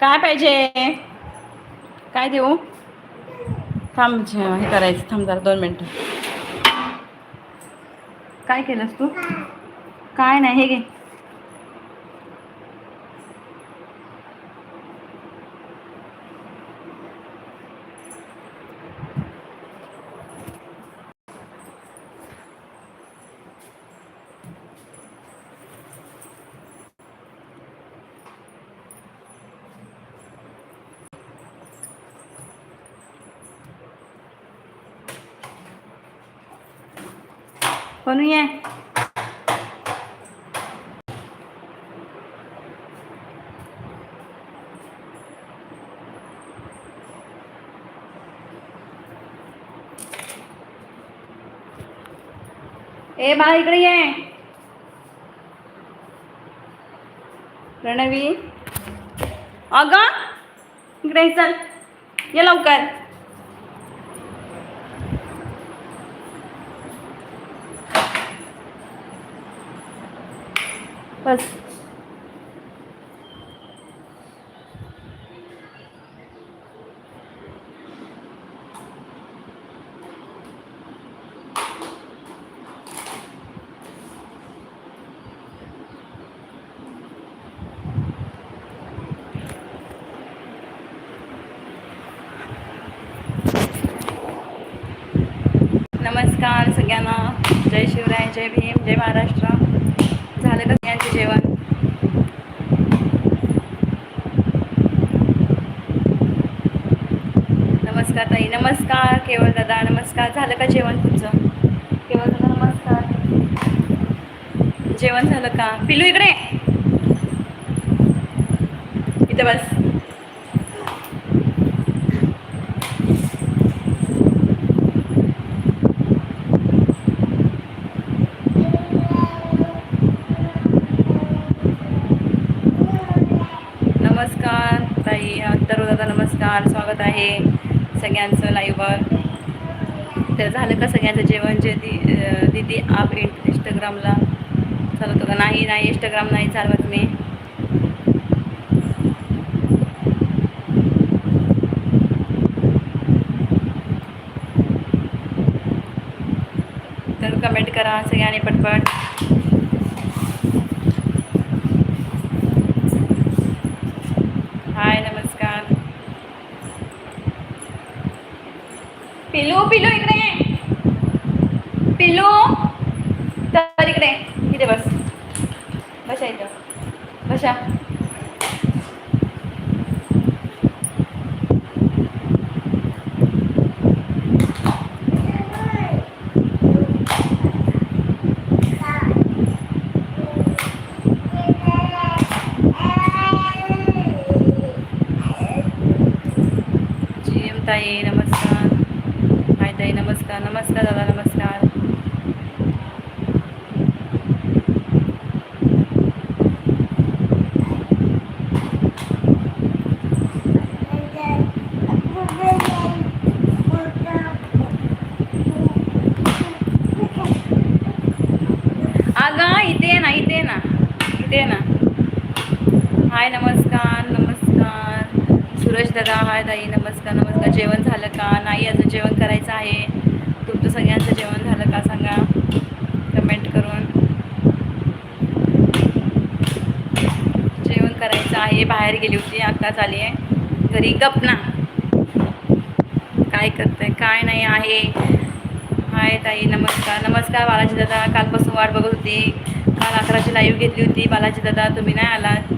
काय पाहिजे? काय देऊ? थांब हे करायचं. थांब जरा दोन मिनटं. काय केलंस तू? काय नाही हे घे. बनू आहे ए बाळा इकडे ये. प्रणवी अगं इकडे चल. ये लवकर बस नमस्कार सगळ्यांना. जय शिवराय जय भीम जय महाराष्ट्र. झालं का सगळ्यांचे जेवण? नमस्कार ताई नमस्कार केवळ दादा नमस्कार. झालं का जेवण तुमचं? केवळ दादा नमस्कार. जेवण झालं का? पिलू इकडे. इथं बस. नमस्कार ताई तर दादा नमस्कार स्वागत आहे सगळ्यांचं लाईव्हवर तर झालं का सगळ्यांचं जेवण? जे दी दिदी दीदी आप इन इंस्टाग्रामला चालवतो का? नाही नाही इंस्टाग्राम नाही चालवत मी. तर कमेंट करा सगळ्यांनी पटपट हाय नमस्कार पिलू पिलू इकडे ये. पिलू तर इकडे इथे बस बसा इथं बसा जी ताई नमस्कार नमस्कार दादा नमस्कार. अगं इथे ना इथे ना इथे ना. हाय नमस्कार नमस्कार. सुरेश दादा हाय ताई नमस्कार नमस्कार. जेवण झालं का? नाही अजून जेवण करायचं आहे. तुमचं सगळ्यांचं जेवण झालं का? सांगा. कमेंट करून. जेवण करायचं आहे. बाहेर गेली होती. आत्ताच आली आहे. घरी गप ना. काय करते काय नाही आहे. हाय ताई नमस्कार. नमस्कार बालाजी दादा. कालपासून वाट बघत होती. काल अकराची लाईव्ह घेतली होती. बालाजी दादा तुम्ही नाही आलात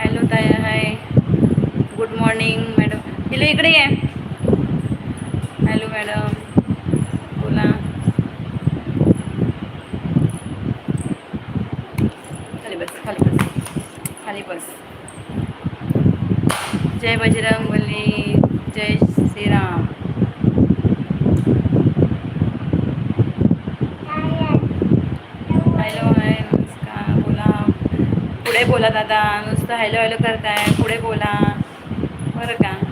हॅलो ताई हाय गुड मॉर्निंग मॅडम पिलू इकडे ये. हॅलो मॅडम बोला. खाली बस खाली बस. खाली बस. जय बजरंग बली जय श्रीराम. हॅलो हाय नमस्कार बोला. पुढे बोला दादा. नुसतं हॅलो हॅलो करताय. पुढे बोला. बरं का?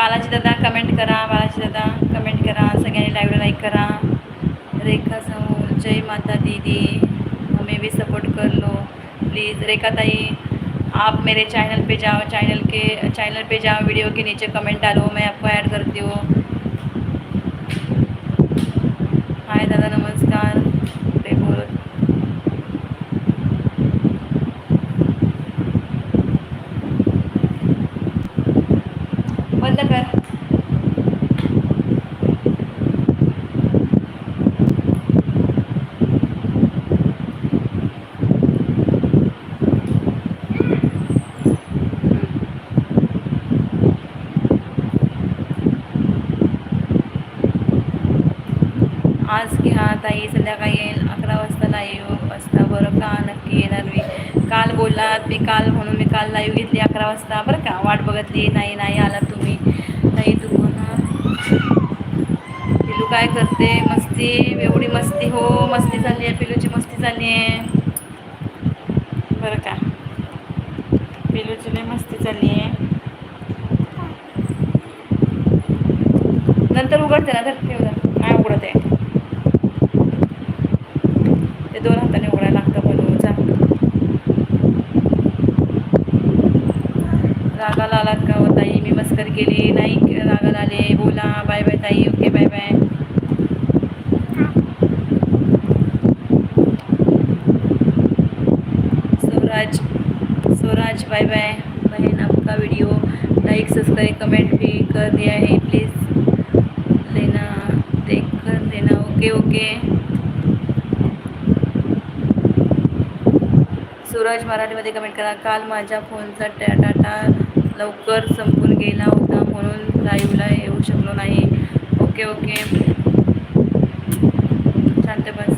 बालाजी दादा कमेंट करा बालाजी दादा कमेंट करा सगळ्यांनी लाईव्हला लाईक करा. रेखा समोर जय माता दीदी हमें भी सपोर्ट कर लो प्लीज़ रेखा ताई आप मेरे चैनल पे जाओ चैनल के चैनल पे जाओ वीडियो के नीचे कमेंट डालो मैं आपको ऐड करती हूँ. हाय दादा नमस्कार ते बोलत बंद कर आता ये संध्याकाळी येईल अकरा वाजता लाईव्ह वाजता बरं का? नक्की येणार मी. काल बोललात मी काल म्हणून मी काल लाईव्ह घेतली अकरा वाजता. बरं का? वाट बघितली नाही नाही आला तुम्ही. नाही तू म्हणा पिलू काय करते? मस्ती एवढी मस्ती. हो मस्ती झाली आहे पिलूची मस्ती झाली आहे. बरं का? पिलूची लई मस्ती चालली आहे. नंतर उघडते ना तर ठेव जरा. काय उघडत आहे ते दोन हाताने उघडायला लागतं म्हणून जा रागाला आलात का हो ताई? मी मस्कर केली. नाही रागाला आले. बोला. बाय बाय ताई. Okay bye bye. Swaraj Swaraj bye bye. बहन आपका वीडियो लाइक सब्सक्राइब कमेंट भी कर दिया है. प्लीज़ लेना देख कर देना. Okay okay. सूरज मराठीमध्ये कमेंट करा. काल माझ्या फोनचा टॅ डाटा लवकर संपून गेला होता म्हणून लाईव्हला येऊ शकलो नाही. ओके ओके शांत बस.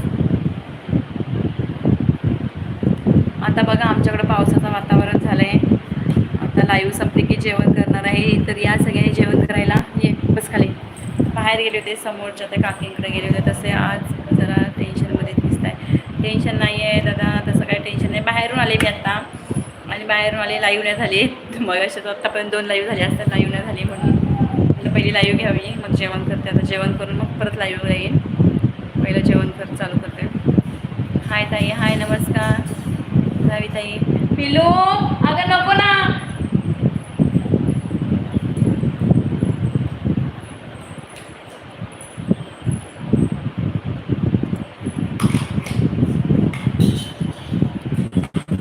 आता बघा आमच्याकडे पावसाचं वातावरण झालं आहे आता लाईव्ह संपली की जेवण करणार आहे. तर या सगळ्यांनी जेवण करायला ये बस खाली. बाहेर गेले होते समोरच्या त्या काकींकडे गेले होते. तसे आज जरा टेन्शनमध्ये दिसत आहे टेन्शन नाही आहे दादा. तसं काही टेन्शन नाही. बाहेरून आले मी आत्ता आणि बाहेरून आले लाईव्ह नाही झाली. मग अशाच आत्तापर्यंत दोन लाईव्ह झाले असतात लाईव्ह नाही झाली म्हणून. म्हटलं पहिली लाईव्ह घ्यावी मग जेवण करते. आता जेवण करून मग परत लाईव्ह येईल पहिलं जेवण कर चालू करते. हाय ताई हाय नमस्कार. जावी ताई. पिलो अगं नको ना.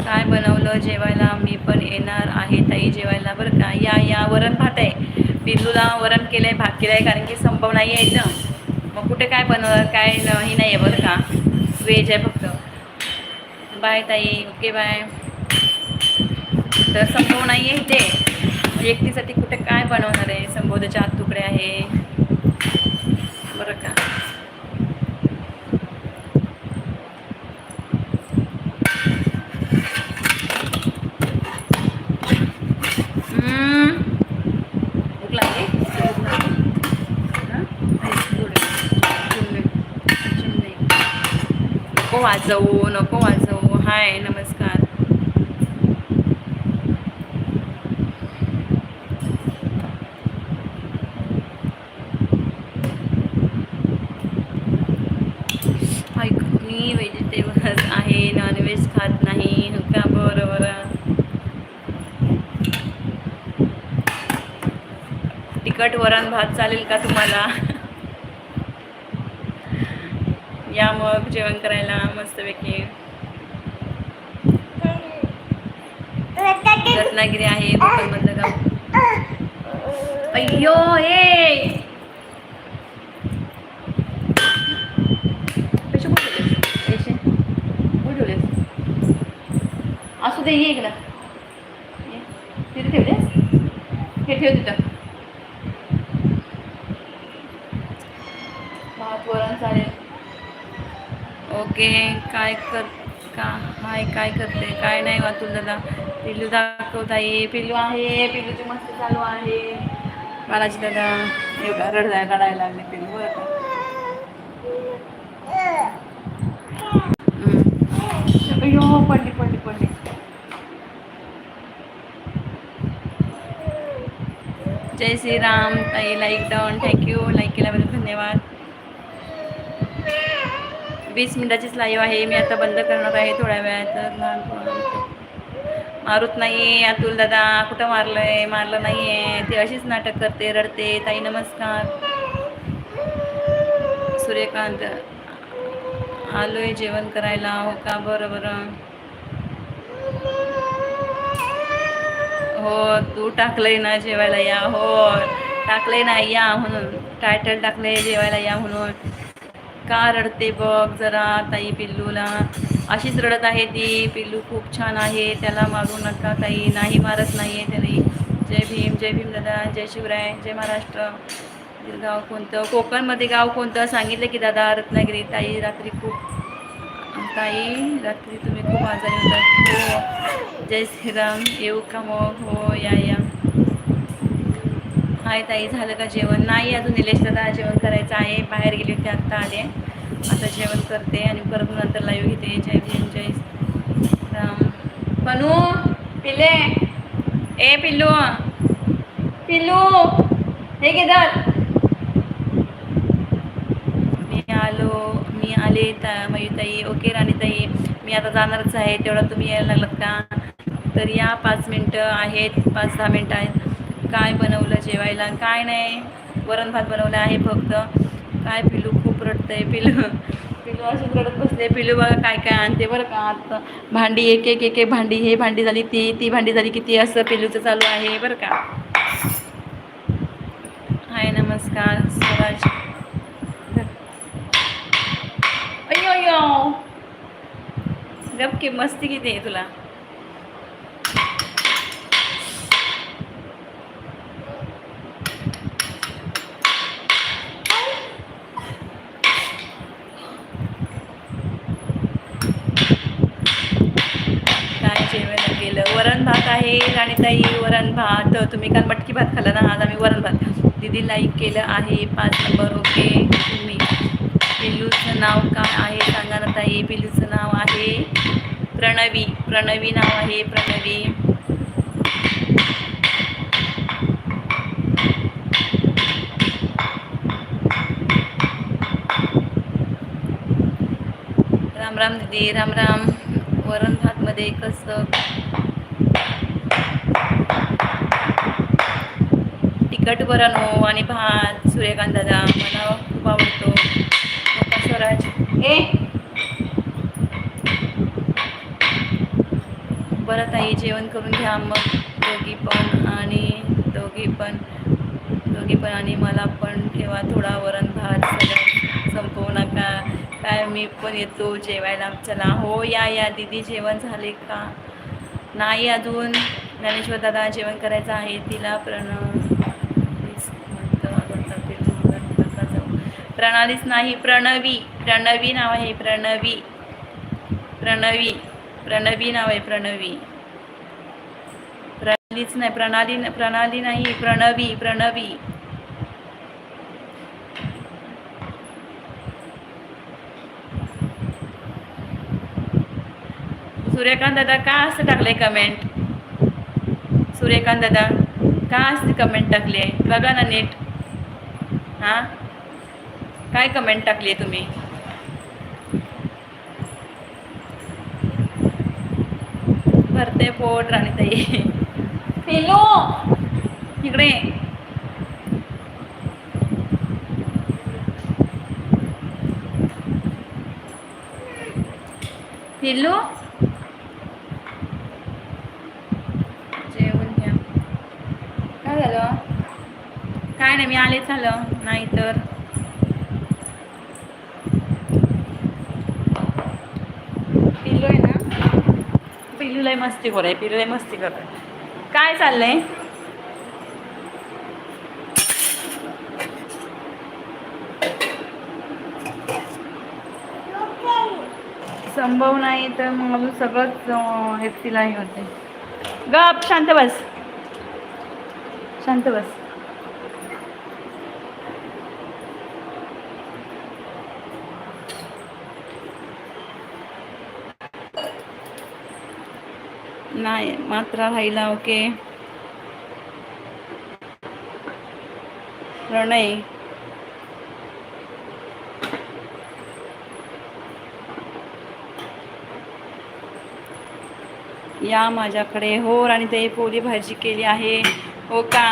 काय बनवलं जेवायला? पण येणार आहे ताई जेवायला बरं का? या या वरण भात आहे. बिंदूला वरण केलं आहे भात केलं आहे कारण की संभव नाही आहे इथं मग कुठे काय बनवणार काय हे नाही आहे बरं का? वेज आहे फक्त. बाय ताई ओके बाय तर संभव नाही आहे इथे. एकटीसाठी कुठे काय बनवणार आहे? संभोदाचे आत तुकडे आहे बरं का हम्म. भूक लागली भूक लागली हां? थोडी. चिमणी. चिमणी. नको वाजवू नको वाजवू. हाय नमस्कार. मी व्हेजिटेबल्स आहे नॉनव्हेज खात नाही. हो का? बरं बरं तिखट वरण भात चालेल का तुम्हाला? या मग जेवण करायला मस्तपैकी रत्नागिरी आहे कोकणमधलं गाव. अय्यो ए! असू दे ये इकडं. ये. तिथे दे. हे ठेव तिथं. भात चालेल. ओके काय कर का हाय काय करते? काय नाही वातुल दादा. पिल्लू दाखवत आहे पिल्लू आहे पिल्लूची मस्त चालू आहे. बालाजी दादा एवढा रडदाय रडायला लागले पिल्लू बरं का? हम्म. अय्यो पडली पडली पडली. जय श्रीराम ताई लाईक डाऊन थँक्यू लाईक केल्याबद्दल धन्यवाद. वीस मिनटाचीच लाईव्ह आहे. मी आता बंद करणार आहे थोड्या वेळात. तर लहान मारूत नाही अतुल दादा कुठं मारलंय? मारलं नाही आहे ते अशीच नाटक करते रडते. ताई नमस्कार. सूर्यकांत आलोय जेवण करायला. हो का? बरं बरं. हो तू टाकलंय ना जेवायला या. हो टाकलंय ना या म्हणून. टायटल टाकलंय जेवायला या म्हणून. का रडते बघ जरा ताई पिल्लूला. अशीच रडत आहे ती. पिल्लू खूप छान आहे. त्याला मारू नका ताई. नाही मारत नाही आहे त्याने. जय भीम जय भीम दादा जय शिवराय जय महाराष्ट्र. गाव कोणतं? कोकणमध्ये गाव कोणतं? सांगितलं की दादा रत्नागिरी. ताई रात्री खूप ताई रात्री तुम्ही खूप आजारी होता हो. जय श्रीराम. येऊ का मग? हो या या. हाय ताई झालं का जेवण? नाही अजून निलेश दादा जेवण करायचं आहे. बाहेर गेले होते आत्ता आले. आता जेवण करते आणि परत नंतर लाईव्ह घेते. जय भीम जय राम. पनू पिले ए पिल्लू. पिल्लू हे गेदार मी आलो मी आले ता मयुताई. ओके राणीताई. मी आता जाणारच आहे. तेवढा तुम्ही यायला लागलात का तर या पाच मिनटं आहेत पाच दहा मिनटं आहेत. काय बनवलं जेवायला काय नाही. वरण भात बनवलं आहे फक्त. काय पिलू खूप रडतंय पिलू. पिलू असून रडत बसले. पिलू बघा काय काय आणते बरं का. आता भांडी एक एक एक एक भांडी. हे भांडी झाली ती ती भांडी झाली किती असं पिलूचं चालू आहे बरं का. हाय नमस्कार. स्वराज. अय्यो अय्यो. गप की मस्ती किती आहे तुला काय केलं वरण भात आहे राणीताई वरण भात. तुम्ही काल मटकी भात खाल्ला ना आज आम्ही वरण भात दिदी लाईक केलं आहे पाच नंबर ओके. तुम्ही पिल्लूचं नाव काय आहे सांगा ना ताई पिल्लूचं नाव आहे? प्रणवी प्रणवी नाव आहे प्रणवी. राम राम दीदी राम राम. वरण भातमध्ये कसं वरण हो आणि भात सूर्यकांत दादा मला खूप आवडतो. स्वराज. ए. बरं ताई जेवण करून घ्या मग. दोघी पण आणि दोघी पण. दोघी पण आणि मला पण ठेवा थोडा वरण भात सगळं. संपवू नका. काय मी पण येतो जेवायला. चला. हो या या. दीदी जेवण झाले का? नाही अजून. ज्ञानेश्वर दादा जेवण करायचं आहे. तिला प्रण प्रणालीच नाही प्रणवी. प्रणवी नाव आहे प्रणवी. प्रणवी. प्रणवी नाव आहे प्रणवी. प्रणालीच नाही प्रणाली प्रणाली नाही प्रणवी प्रणवी. सूर्यकांत दादा का असं टाकलंय कमेंट सूर्यकांत दादा का असं कमेंट टाकली आहे बघा ना नीट. हां? काय कमेंट टाकली आहे तुम्ही? भरते पोट राणीताई. पिलो इकडे. पिल्लू जेवण घ्या. काय झालं? काय नाही मी आलेच झालं. नाही तर पिल्लू आहे ना पिल्लू लय मस्ती कर आहे पिल्लू लय मस्ती आहे काय चाललंय? संभव नाही तर मग अजून सगळंच एकटीला हे होते. गप शांत बस. शांत बस नाही मात्र राहिला ओके. प्रणय. या माझ्याकडे. हो आणि ते पोळी भाजी केली आहे. हो का?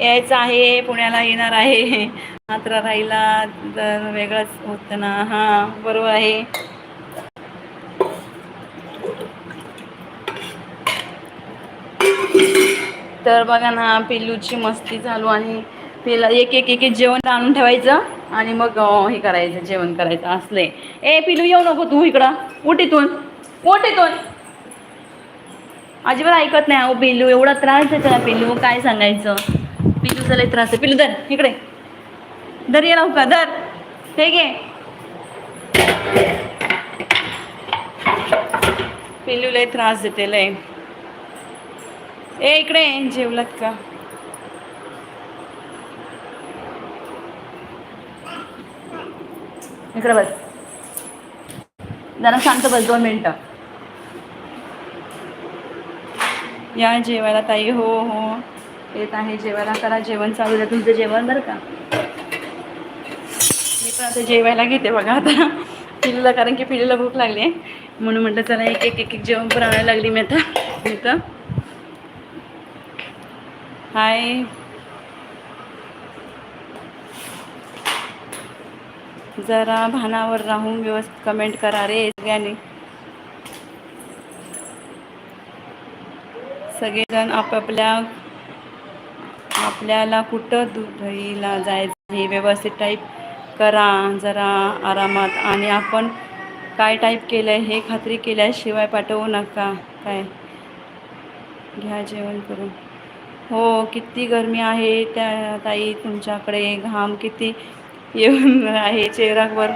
यायचं आहे पुण्याला येणार आहे. मात्र राहिला तर वेगळंच होतं ना. हां बरोबर आहे. तर बघा ना पिल्लूची मस्ती चालू आणि पिला एक एक एक एक जेवण आणून ठेवायचं आणि मग हे करायचं जेवण करायचं. असले. ए पिलू येऊ नको तू इकडं. उठ इथून. अजिबात ऐकत नाही अहो पिल्लू. एवढा त्रास देतो ना पिल्लू. काय सांगायचं? पिल्लूचा लय त्रास आहे. पिल्लू धर. इकडे. धर ये का धर. हे घे. पिल्लू लय त्रास देते लय ए इकडे जेवलात का? इकडे बस. जरा शांत बस दोन मिनटं. या जेवायला ताई हो हो. येत आहे जेवायला करा जेवण चालू द्या तुमचं जेवण बरं का? मी पण आता जेवायला घेते बघा आता पिल्लूला कारण की पिल्लूला भूक लागली आहे. म्हणून म्हटलं चला एक एक एक एक जेवण पण आणायला लागली मी आता इथं. हाय जरा भानावर राहून व्यवस्थित कमेंट करा रे सगळ्यांनी सगळेजण आपापल्या आपल्याला कुठं दुधईला जायचं हे व्यवस्थित टाईप करा. जरा आरामात आणि आपण काय टाईप केलं आहे हे खात्री केल्याशिवाय पाठवू नका. काय? घ्या जेवण करून. हो किती गरमी आहे त्या ताई तुमच्याकडे. घाम किती येऊन आहे चेहऱ्यावर.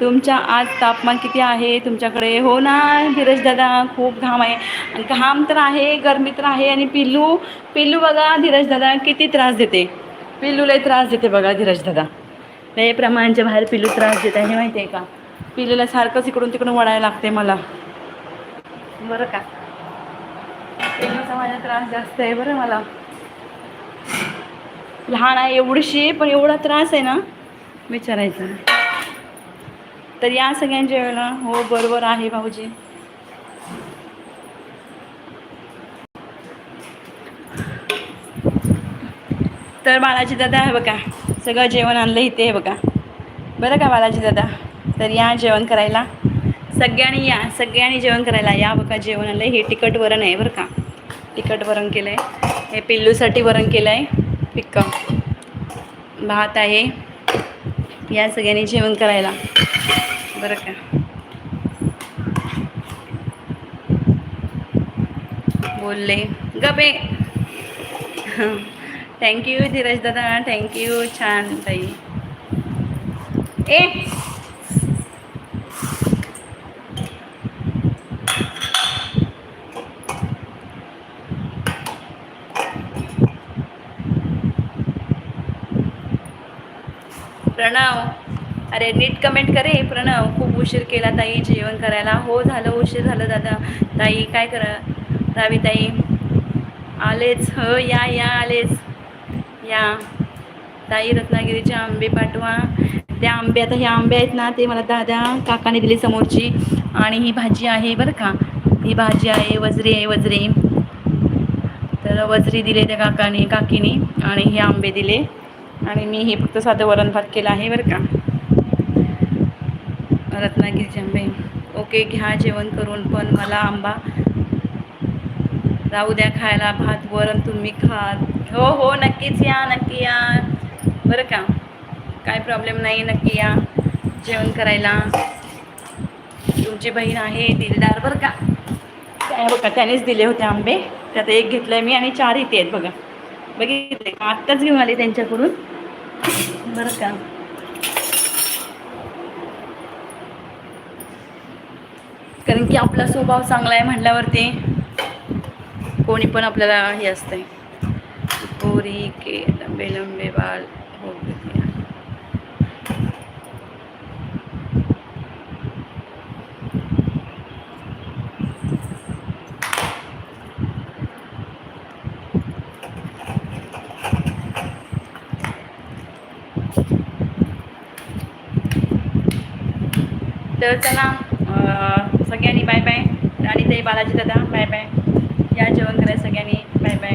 तुमच्या आज तापमान किती आहे तुमच्याकडे? हो ना धीरज दादा खूप घाम आहे. घाम तर आहे गरमी तर आहे आणि पिल्लू पिल्लू बघा धीरज दादा किती त्रास देते. पिल्लूलाही त्रास देते बघा धीरज दादा. लय प्रमाणच्या बाहेर पिल्लू त्रास देत आहे हे माहिती आहे का? पिल्लूला सारखंच इकडून तिकडून वळायला लागते मला. बरं का? पिल्लूचा माझा त्रास जास्त आहे बरं मला. लहान आहे एवढीशी पण एवढा त्रास आहे ना विचारायचं. तर या सगळ्यांच्या वेळेला हो बरोबर आहे भाऊजी. तर बालाजी दादा आहे बघा सगळं जेवण आणलं इथे आहे बघा. बरं का बालाजी दादा? तर या जेवण करायला. सगळ्यांनी या सगळ्यांनी जेवण करायला या बघा जेवण आणलं हे तिखट वरण आहे बरं का. तिखट वरण केलं आहे हे पिल्लूसाठी वरण केलं आहे पिक्का. भात आहे. या सगळ्यांनी जेवण करायला. बरं का? बोलले. गपे थँक्यू धीरज दादा थँक्यू छान ताई ए! प्रणव. अरे नीट कमेंट करे प्रणव. खूप उशीर केला ताई जेवण करायला. हो झालं उशीर झालं दादा. ताई काय करा? रावी ताई आलेच. हो या या आलेच. या. ताई रत्नागिरीचे आंबे पाठवा. त्या आंबे आता हे आंबे आहेत ना ते मला दादा काकाने दिली समोरची. आणि ही भाजी आहे बरं का. ही भाजी आहे वजरी आहे वजरी. तर वजरी दिले त्या काकाने काकीने. आणि हे आंबे दिले. आणि मी हे फक्त साधं वरण भात केलं आहे बरं का. रत्नागिरीचे आंबे. ओके घ्या जेवण करून पण मला आंबा. राहू द्या खायला भात वरण तुम्ही खा. हो हो नक्कीच या नक्की या. बरं का. काय प्रॉब्लेम नाही नक्की या. जेवण करायला. तुमची बहीण आहे दिलदार बरं का. काय हो, बघा त्यानेच दिले होते आंबे. त्यात एक घेतलं मी आणि चार इथे आहेत बघा. बघितले आत्ताच घेऊन आले त्यांच्याकडून. बरं का. कारण की आपला स्वभाव चांगला आहे म्हटल्यावरती कोणी पण आपल्याला हे असतंय. पोरी के लंबे लंबे बाल हो गए. तर चला सगळ्यांनी बाय बाय आणि ते बालाजी दादा बाय बाय या जेवण करा सगळ्यांनी. Bye bye